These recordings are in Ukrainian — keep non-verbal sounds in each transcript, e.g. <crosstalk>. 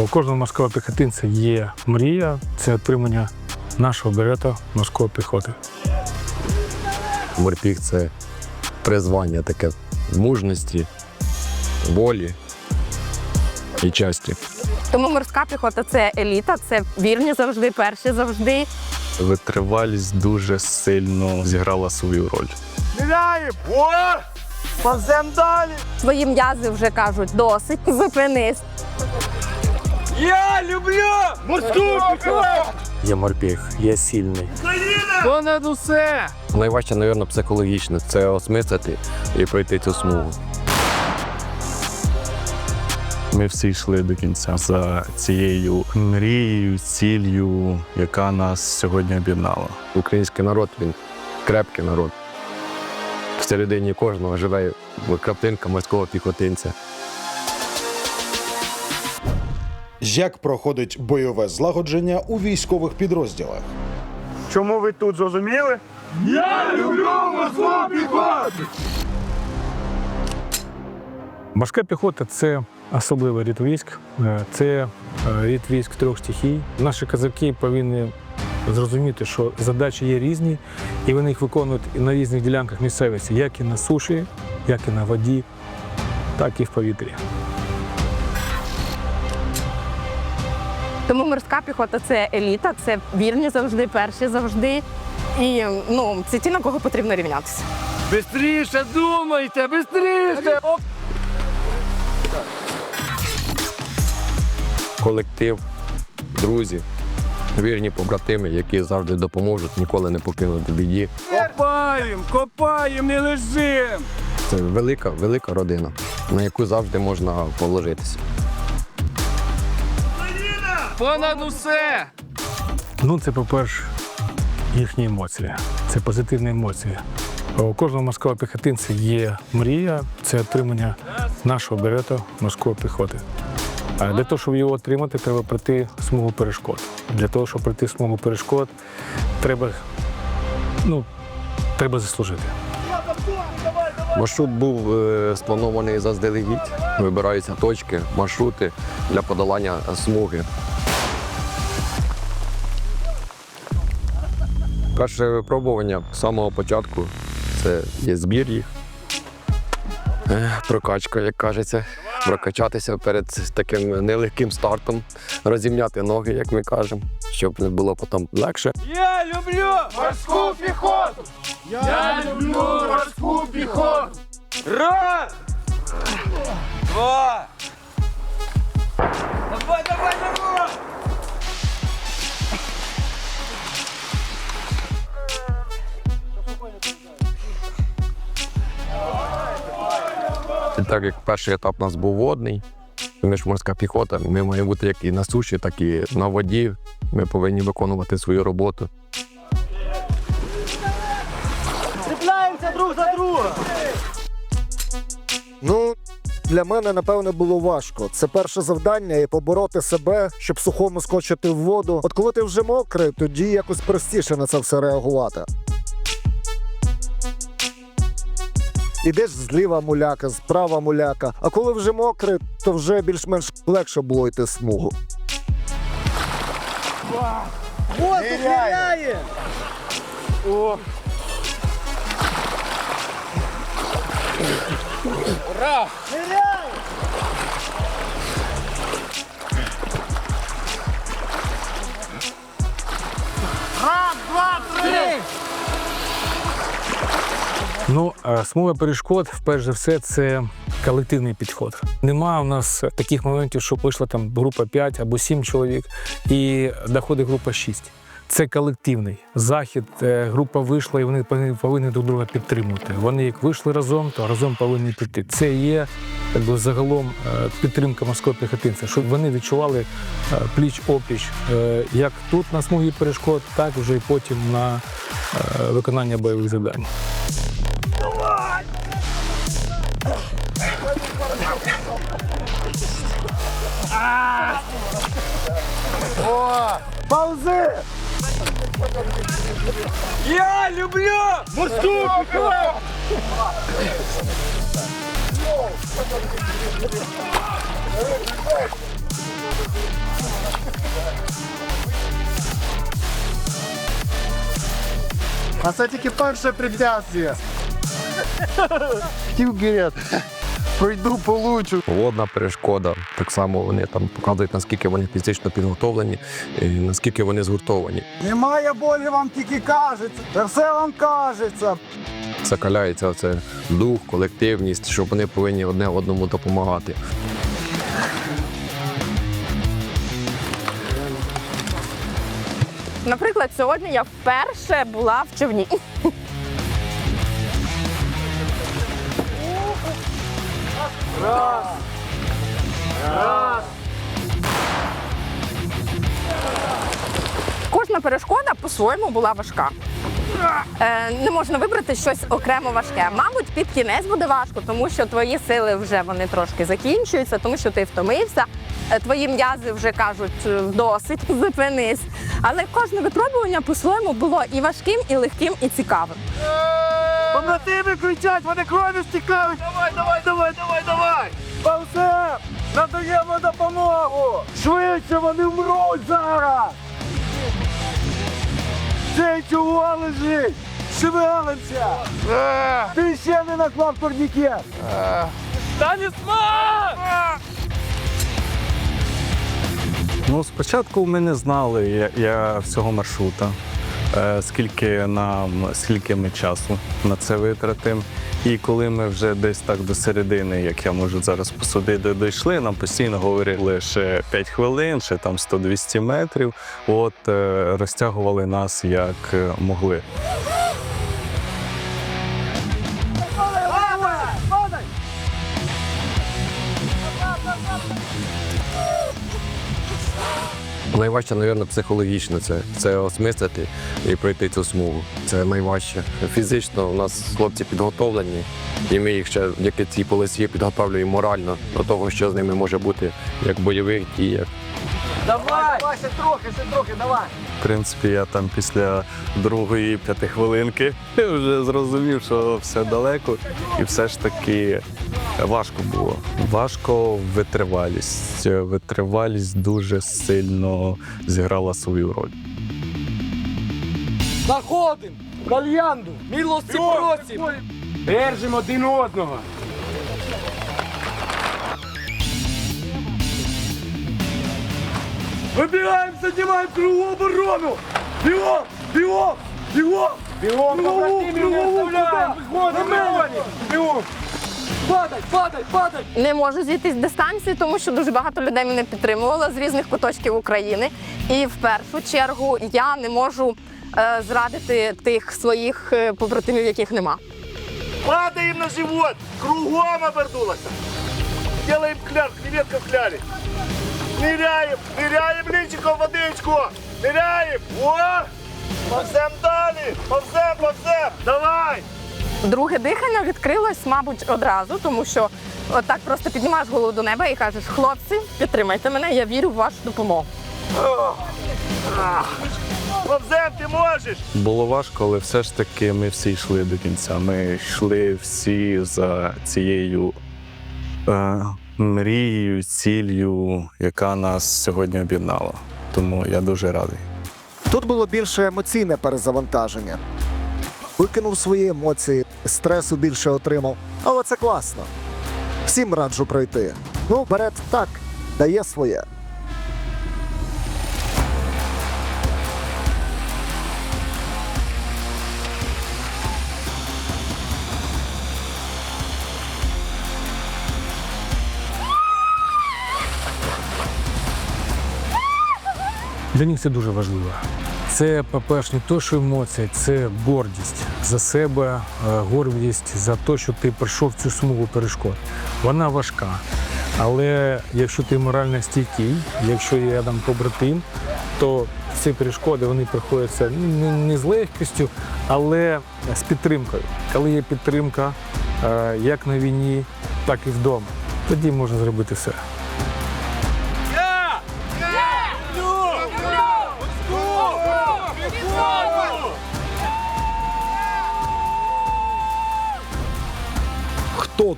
У кожного морського піхотинця є мрія це отримання нашого берета морської піхоти. Морпіг це призвання таке мужності, волі і часті. Тому морська піхота це еліта, це вірні завжди, перші завжди. Витривалість дуже сильно зіграла свою роль. Твої м'язи вже кажуть, досить, зупинись. Є морпіг, є сильний. Найважче, мабуть, психологічно це осмислити і пройти цю смугу. Ми всі йшли до кінця за цією мрією, ціллю, яка нас сьогодні об'єднала. Український народ він крепкий народ. Всередині кожного живе краптинка морського піхотинця. Як проходить бойове злагодження у військових підрозділах? Чому ви тут зрозуміли? Морська піхота це особливий рід військ, е, це е, рід військ трьох стихій. Наші козаки повинні зрозуміти, що задачі є різні, і вони їх виконують і на різних ділянках місцевості, як і на суші, як і на воді, так і в повітрі. Тому морська піхота це еліта, це вірні завжди, перші завжди. І ну, це ті, на кого потрібно рівнятися. Бистріше думайте, бистріше! Колектив, друзі, вірні побратими, які завжди допоможуть, ніколи не покинуть в біді. Копаєм, копаєм, не лежим! Це велика, велика родина, на яку завжди можна положитися. Понад усе! Ну, це, по-перше, їхні емоції. Це позитивні емоції. У кожного морського піхотинця є мрія це отримання нашого берета морської піхоти. А для того, щоб його отримати, треба пройти смугу перешкод. Для того, щоб пройти смугу перешкод, треба, ну, треба заслужити. Маршрут був е, спланований заздалегідь. Вибираються точки, маршрути для подолання смуги. Перше випробування з самого початку це є збір їх. Е, Прокачка, як кажеться, прокачатися перед таким нелегким стартом, розімняти ноги, як ми кажемо, щоб не було потім легше. Я люблю морську піхоту! Я люблю морську піхоту! Раз! Два! Так як перший етап у нас був водний, ми ж морська піхота, ми маємо бути як і на суші, так і на воді. Ми повинні виконувати свою роботу. Цепляємося друг за друга. Ну, для мене, напевне, було важко. Це перше завдання і побороти себе, щоб сухому скочити в воду. От коли ти вже мокрий, тоді якось простіше на це все реагувати. Ідеш зліва муляка, справа муляка. А коли вже мокрий, то вже більш-менш легше було йти смугу. Ну, смуга перешкод, перш за все, це колективний підход. Нема у нас таких моментів, що вийшла там група 5 або 7 чоловік, і доходить група 6. Це колективний захід. е, Група вийшла, і вони повинні, друг друга підтримувати. Вони як вийшли разом, то разом повинні піти. Це є би, загалом е, підтримка морського піхотинця, щоб вони відчували е, пліч опліч, як тут на смугі перешкод, так вже і потім на виконання бойових завдань. Я люблю морську піхоту! А це тільки перше препятствие. Хотів говорити. Пройду, получу. Водна перешкода. Так само вони там показують, наскільки вони фізично підготовлені, і наскільки вони згуртовані. Немає болі, вам тільки кажеться. Та все вам кажеться. Закаляється оце дух, колективність, що вони повинні одне одному допомагати. Наприклад, сьогодні я вперше була в човні. Кожна перешкода по-своєму була важка. Е, не можна вибрати щось окремо важке. Мабуть, під кінець буде важко, тому що твої сили вже вони трошки закінчуються, тому що ти втомився. Е, Твої м'язи вже кажуть е, досить, <laughs> зупинись. Але кожне випробування по-своєму було і важким, і легким, і цікавим. Побратими кричать, вони крові стікають. Давай, давай, давай, давай, давай. Павсе, надаємо допомогу. Швидше вони вмруть зараз. Цей чого лежить? Шевелимося. Ти ще не наклав турнікет. Талісман! Ну, спочатку ми не знали я, я всього маршрута, скільки нам, скільки ми часу на це витратимо. І коли ми вже десь так до середини, як я можу зараз посудити, дійшли, нам постійно говорили ще 5 хвилин, ще там 100-200 метрів. От е, розтягували нас як е, могли. Найважче, мабуть, психологічно це, це осмислити і пройти цю смугу. Це найважче. Фізично у нас хлопці підготовлені, і ми їх ще завдяки цій полосі підготовлюємо морально до того, що з ними може бути як бойових діях. Давай! Ще трохи, ще трохи, давай. В принципі, я там після другої п'ятихвилинки <laughs> вже зрозумів, що все далеко, і все ж таки важко було. Важко витривалість. Витривалість дуже сильно зіграла свою роль. Заходим! Кальянду! Милості просим! Держимо один одного! Вибігаємо, займаємо кругу оборону! Бігом! Бігом! Бігом! Бігом! Побратимів не оставляємо! Виходимо! Бігом! Падай, падай, падай! Не можу зійтись з дистанції, тому що дуже багато людей мене підтримувало з різних куточків України. І в першу чергу я не можу е, зрадити тих своїх е, побратимів, яких нема. Падаем на живот, кругом обернулося. Делаем кляр, креветка в кляре. Ныряем, ныряем личиком в водичку. Ныряем, о! Повзем далі, повзем, повзем, давай. Друге дихання відкрилось, мабуть, одразу, тому що отак просто піднімаєш голову до неба і кажеш: хлопці, підтримайте мене, я вірю в вашу допомогу. Повзем, ти можеш. Було важко, але все ж таки ми всі йшли до кінця. Ми йшли всі за цією е, мрією, ціллю, яка нас сьогодні об'єднала. Тому я дуже радий. Тут було більше емоційне перезавантаження. Викинув свої емоції, стресу більше отримав. Але це класно. Всім раджу пройти. Ну, берет так, дає своє. Для них це дуже важливо. Це, по-перше, не то, що емоція, це гордість за себе, е, гордість за те, що ти пройшов цю смугу перешкод. Вона важка. Але якщо ти морально стійкий, якщо є там побратим, то ці перешкоди вони приходяться не, не з легкістю, але з підтримкою. Коли є підтримка е, як на війні, так і вдома, тоді можна зробити все.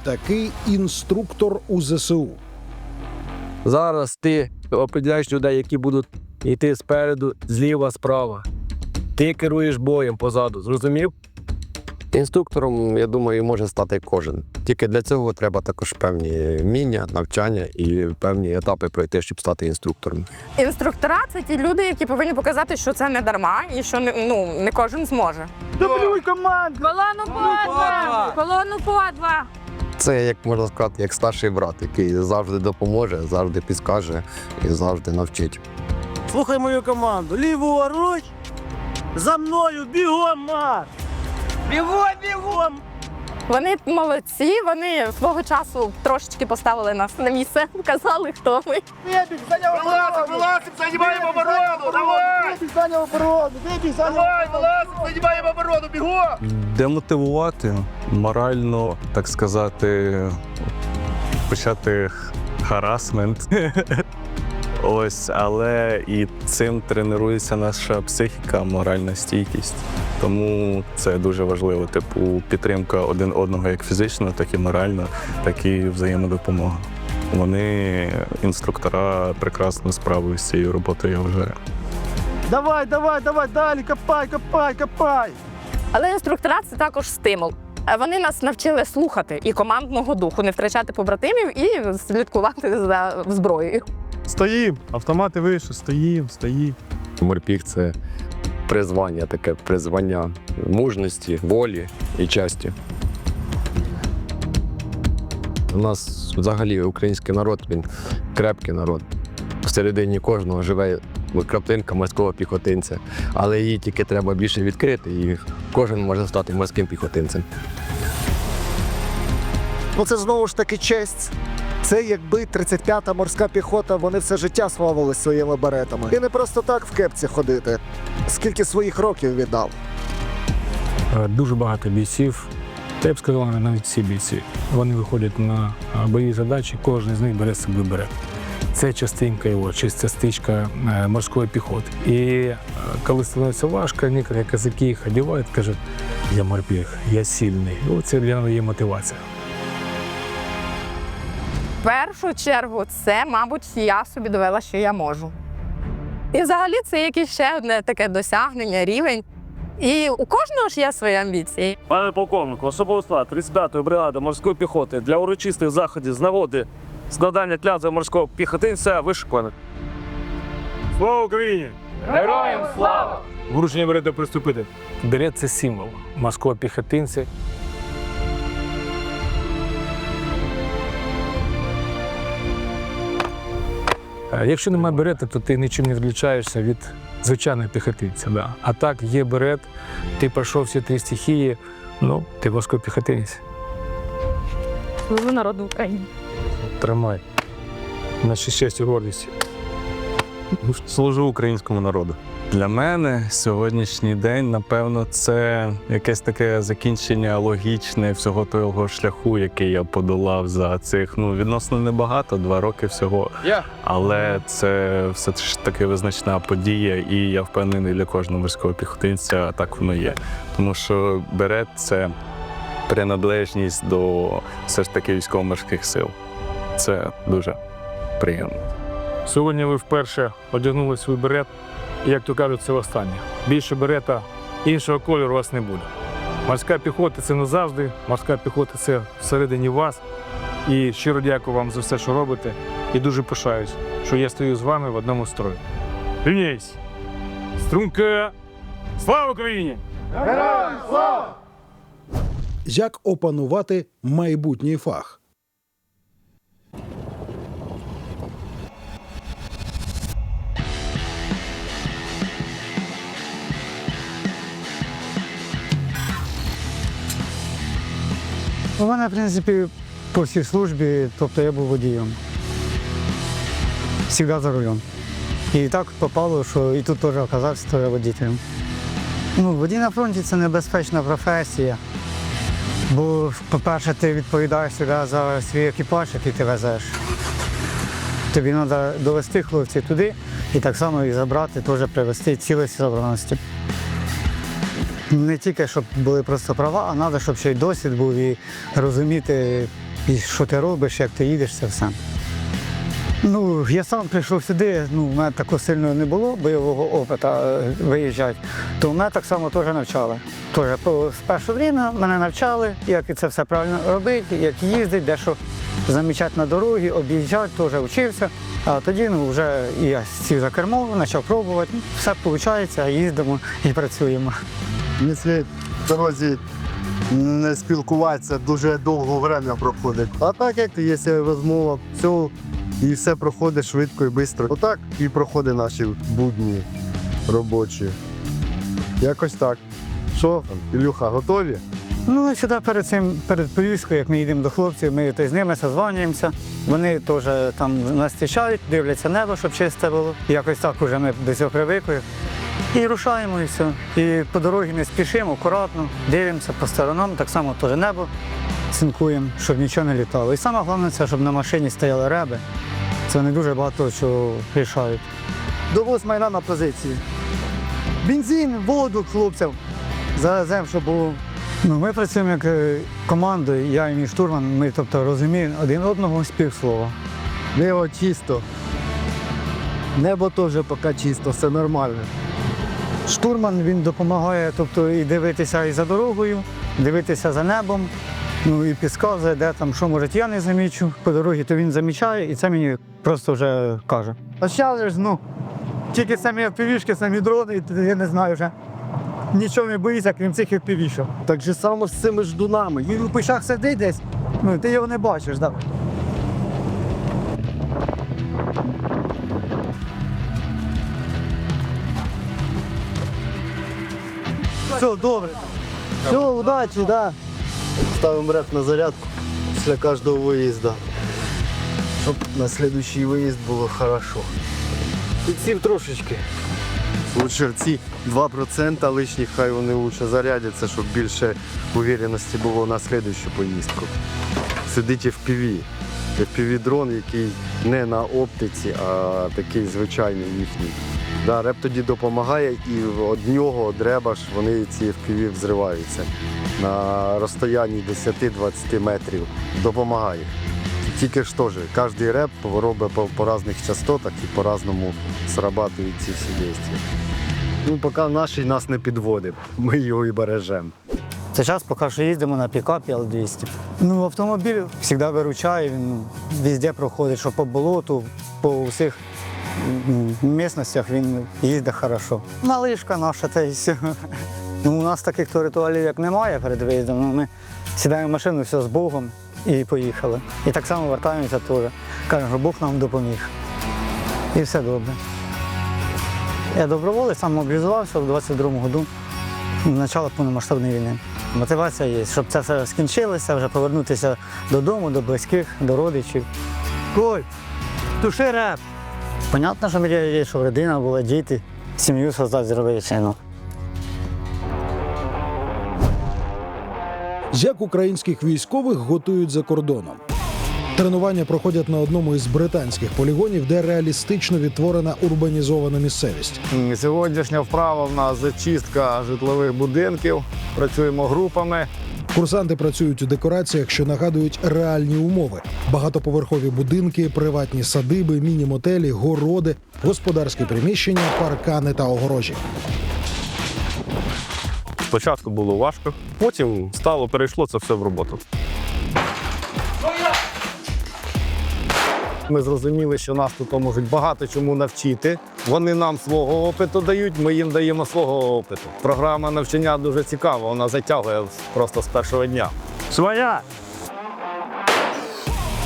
Такий інструктор у ЗСУ? Зараз ти определяєш людей, які будуть йти спереду, зліва, справа. Ти керуєш боєм позаду, зрозумів? Інструктором, я думаю, може стати кожен. Тільки для цього треба також певні вміння, навчання і певні етапи пройти, щоб стати інструктором. Інструктора це ті люди, які повинні показати, що це не дарма і що не, ну, не кожен зможе. Дублюй команду! Колону по два! Колону по два! Це, як можна сказати, як старший брат, який завжди допоможе, завжди підскаже і завжди навчить. Слухай мою команду. Ліворуч. За мною бігом, Марш! Бігом, бігом! Вони молодці, вони свого часу трошечки поставили нас на місце, показали, хто ми. Бебік, зайняв оборону! Вилазим, займаємо оборону! Давай! Бебік, зайняв оборону! Бебік, зайняв Давай, вилазим, займаємо оборону, бігом! Демотивувати, морально, так сказати, почати харасмент. <laughs> Ось, але і цим тренується наша психіка, моральна стійкість. Тому це дуже важливо. Типу, підтримка один одного як фізично, так і морально, так і взаємодопомога. Вони, інструктора, прекрасно справилися з цією роботою, я вважаю. Давай, давай, давай, далі, копай, копай, копай! Але інструктора це також стимул. Вони нас навчили слухати і командного духу, не втрачати побратимів і слідкувати за зброєю. Стоїм, автомати вийшли, стоїм, стоїм. Морпіг це призвання, таке призвання мужності, волі і честі. У нас взагалі український народ, він крепкий народ. Всередині кожного живе краплинка морського піхотинця, але її тільки треба більше відкрити, і кожен може стати морським піхотинцем. Ну це знову ж таки честь. Це якби 35-та морська піхота, вони все життя славились своїми беретами. І не просто так в кепці ходити. Скільки своїх років віддав. Е, Дуже багато бійців. Та я б сказав, навіть всі бійці. Вони виходять на е, бойові задачі, кожен з них бере з собою берет. Це частинка його, чи стичка е, морської піхоти. І коли становиться важко, некоторі казаки їх одягають, кажуть, я морпіг, я сильний. Оце для є мотивація. Першу чергу, це, мабуть, я собі довела, що я можу. І взагалі це якесь ще одне таке досягнення, рівень. І у кожного ж є свої амбіції. Пане полковнику, особовий склад 35-ї бригади морської піхоти для урочистих заходів з нагоди складання клятви морського піхотинця вишикано. Слава Україні! Героям слава! Вручення берете приступити. Берет це символ морського піхотинця. Якщо немає берета, то ти нічим не відлічаєшся від звичайної піхотинця. Да. А так, є берет, ти пройшов всі три стихії, ну, ти морський піхотинець. Служу народу України. Тримай. Наші щастя, гордість. Служу українському народу. Для мене сьогоднішній день, напевно, це якесь таке закінчення логічне всього того шляху, який я подолав за цих ну відносно небагато, два роки всього. Але це все ж таки визначна подія, і я впевнений для кожного морського піхотинця так воно є. Тому що берет це приналежність до все ж таки військово-морських сил. Це дуже приємно. Сьогодні ви вперше одягнули свій берет, і, як то кажуть, це останнє. Більше берета іншого кольору у вас не буде. Морська піхота це не завжди. Морська піхота це всередині вас. І щиро дякую вам за все, що робите. І дуже пишаюсь, що я стою з вами в одному строї. Рівняйсь! Струнка! Слава Україні! Героям слава! Як опанувати майбутній фах? У мене, в принципі, по всій службі, тобто я був водієм. Всегда за рулем. І так попало, що і тут теж оказався теж водителем. Ну, водій на фронті це небезпечна професія. Бо, по-перше, ти відповідаєш за свій екіпаж, який ти везеш. Тобі треба довести хлопців туди і так само їх забрати, теж привезти цілості собраності. Не тільки щоб були просто права, а треба, щоб ще й досвід був і розуміти, і що ти робиш, як ти їдеш, це все. Ну, я сам прийшов сюди, ну, в мене такого сильного не було бойового опиту е, виїжджати, то мене так само теж навчали. Теж з першого время мене навчали, як це все правильно робити, як їздити, де що замічати на дорогі, об'їжджати, теж вчився. А тоді ну, вже я сів за кермо, почав пробувати. Ну, Все виходить, їздимо і працюємо. Якщо в дорозі не спілкуватися, дуже довго время проходить. А так як є розмова, все, і все проходить швидко і швидко. Отак і проходять наші будні робочі. Якось так. Що, Ілюха, готові? Ну, сюди перед цим, перед поїздкою, як ми їдемо до хлопців, ми з ними созванюємося. Вони теж там нас зустрічають, дивляться небо, щоб чисте було. Якось так уже ми до цього привикли. І рушаємо і все. І по дорозі не спішимо, акуратно, дивимося по сторонам, так само теж небо цинкуємо, щоб нічого не літало. І саме головне це, щоб на машині стояли реби. Це вони дуже багато чого рішають. До восьмої на позиції. Бензин, воду хлопцям. Завеземо, щоб було. Ну, ми працюємо як е, командою, я і мій штурман, ми тобто, розуміємо один одного з півслова. Небо чисто. Небо теж поки чисто, все нормально. Штурман він допомагає тобто, і дивитися і за дорогою, дивитися за небом, ну і підказує, де там, що може я не замічу по дорозі, то він замічає і це мені просто вже каже. А зараз ну, тільки самі впівішки, самі дрони, я не знаю вже. Нічого не боїться, крім цих впівішок. Так же само з цими ждунами. Він у пишах сидить десь, ну ти його не бачиш, так. Все, добре. Все, удачі, да. Ставимо реп на зарядку після кожного виїзду. Щоб на наступний виїзд було хорошо. Підсів трошечки. Лучше ці 2% лишніх, хай вони лучше зарядяться, щоб більше увереності було на слідущу поїздку. Сидить FPV. FPV дрон, який не на оптиці, а такий звичайний їхній. Да, реп тоді допомагає і від нього, від реба ж вони ці FPV взриваються на розстоянні 10-20 метрів. Допомагає. Тільки ж теж, кожен реп робить по, по різних частотах і по-разному срабатують ці всі дії. Ну, поки наш нас не підводить, ми його і бережемо. Це час, поки що їздимо на пікапі Л-200. Ну, автомобіль завжди виручає, він везде проходить, що по болоту, по всіх м, місцях він їздить хорошо. Малишка наша, та й все. Ну, у нас таких ритуалів як немає перед виїздом. Ну, ми сідаємо в машину, все з Богом і поїхали. І так само вертаємося теж. Кажемо, що Бог нам допоміг. І все добре. Я доброволець, сам мобілізувався в 22-му году начало повномасштабної війни. Мотивація є, щоб це все скінчилося, вже повернутися додому, до близьких, до родичів. Коль, туши реп. Понятно, що мрія є, щоб родина була, діти, сім'ю создати зробити. Ну. Як українських військових готують за кордоном. Тренування проходять на одному із британських полігонів, де реалістично відтворена урбанізована місцевість. Сьогоднішня вправа в нас зачистка житлових будинків. Працюємо групами. Курсанти працюють у декораціях, що нагадують реальні умови: багатоповерхові будинки, приватні садиби, міні-мотелі, городи, господарські приміщення, паркани та огорожі. Спочатку було важко, потім стало, перейшло це все в роботу. Ми зрозуміли, що нас тут можуть багато чому навчити. Вони нам свого опиту дають, ми їм даємо свого опиту. Програма навчання дуже цікава, вона затягує просто з першого дня. Своя!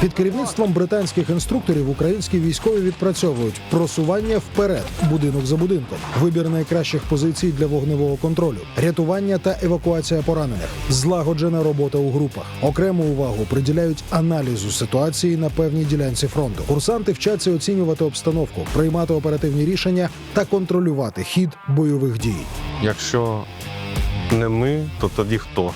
Під керівництвом британських інструкторів українські військові відпрацьовують просування вперед, будинок за будинком, вибір найкращих позицій для вогневого контролю, рятування та евакуація поранених, злагоджена робота у групах. Окрему увагу приділяють аналізу ситуації на певній ділянці фронту. Курсанти вчаться оцінювати обстановку, приймати оперативні рішення та контролювати хід бойових дій. Якщо не ми, то тоді хто?